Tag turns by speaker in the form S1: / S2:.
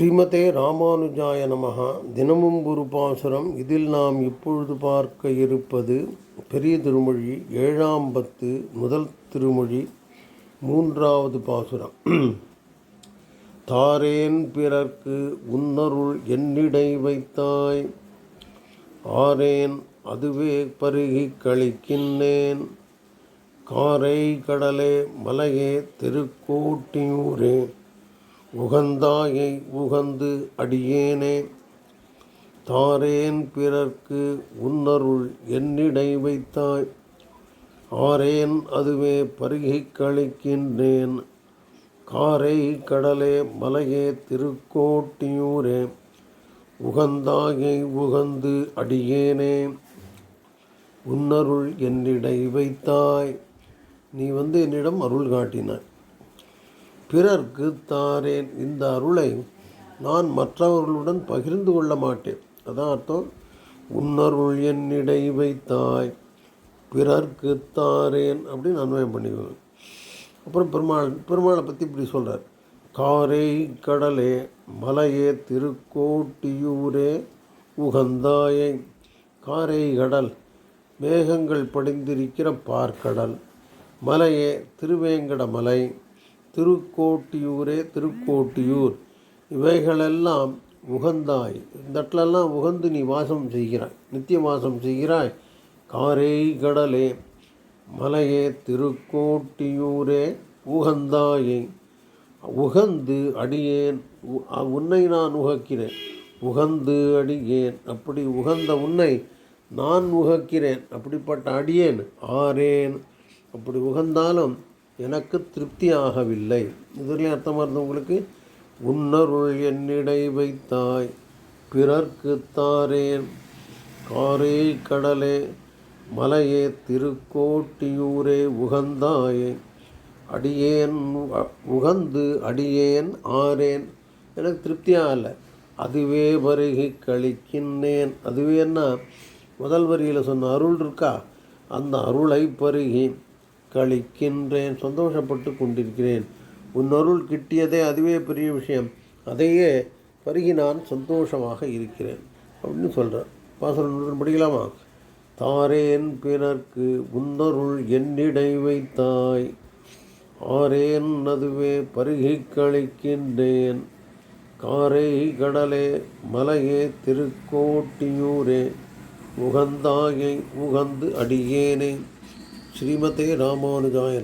S1: ஸ்ரீமதே ராமானுஜாய நமகா தினமும் குரு பாசுரம். இதில் நாம் இப்பொழுது பார்க்க இருப்பது பெரிய திருமொழி ஏழாம் பத்து முதல் திருமொழி மூன்றாவது பாசுரம். தாரேன் பிறர்க்கு உன்னருள் என்னிடை வைத்தாய். ஆரேன் அதுவே பருகி கழிக்கின்றேன். காரை கடலே மலையே திருக்கோட்டியூரே. உகந்தாயை உகந்து அடியேனே. தாரேன் பிறர்க்கு உன்னருள் என்னிடை வைத்தாய். ஆரேன் அதுவே பருகிக் கழிக்கின்றேன். காரை கடலே மலையே திருக்கோட்டியூரே. உகந்தாயை உகந்து அடியேனே. உன்னருள் என்னிடை வைத்தாய். நீ வந்து என்னிடம் அருள் காட்டினாய். பிறர்க்கு தாரேன் இந்த அருளை நான் மற்றவர்களுடன் பகிர்ந்து கொள்ள மாட்டேன். அதான் அர்த்தம். உன்னருள் என்னிடை வைத்தாய் பிறர்க்கு தாரேன் அப்படின்னு அன்வயம் பண்ணிக்குவேன் அப்புறம் பெருமாள் பெருமாளை பற்றி இப்படி சொல்கிறார் காரை கடலே மலையே திருக்கோட்டியூரே உகந்தாயை காரை கடல் மேகங்கள் படிந்திருக்கிற பார்க்கடல் மலையே திருவேங்கட மலை திருக்கோட்டியூரே திருக்கோட்டியூர். இவைகளெல்லாம் உகந்தாய். இந்த இடத்துலலாம் உகந்து நீ வாசம் செய்கிறாய். நித்திய வாசம் செய்கிறாய். காரை கடலே மலையே திருக்கோட்டியூரே உகந்தாயை. உகந்து அடியேன். உன்னை நான் உகக்கிறேன். உகந்து அடியேன். அப்படி உகந்த உன்னை நான் உகக்கிறேன். அப்படிப்பட்ட அடியேன். ஆரேன் அப்படி உகந்தாலும் எனக்கு திருப்தி ஆகவில்லை இதுலேயும் அர்த்தமாக இருந்தது உங்களுக்கு. உன்னருள் என்னிடை வைத்தாய் பிறர்க்கு தாரேன் காரே கடலே மலையே திருக்கோட்டியூரே உகந்தாயே அடியேன் உகந்து அடியேன் ஆரேன் எனக்கு திருப்தியாக இல்லை அதுவே வருகி கழிக்கின்றேன். அதுவே என்ன? முதல் வரியில் சொன்ன அருள் இருக்கா? அந்த அருளை பருகி கழிக்கின்றேன் சந்தோஷப்பட்டு கொண்டிருக்கிறேன். உன் அருள் கிட்டியதே அதுவே பெரிய விஷயம். அதையே பருகி நான் சந்தோஷமாக இருக்கிறேன். அப்படின்னு சொல்கிறேன் பாசனம் படிக்கலாமா? தாரேன் பிறர்க்கு உன்னருள் என்னிடை வைத்தாய். ஆரேன் அதுவே பருகி கழிக்கின்றேன் காரை கடலே மலையே திருக்கோட்டியூரே. உகந்தாயை உகந்து அடியேனே. ஸ்ரீமதே ராமானுஜாய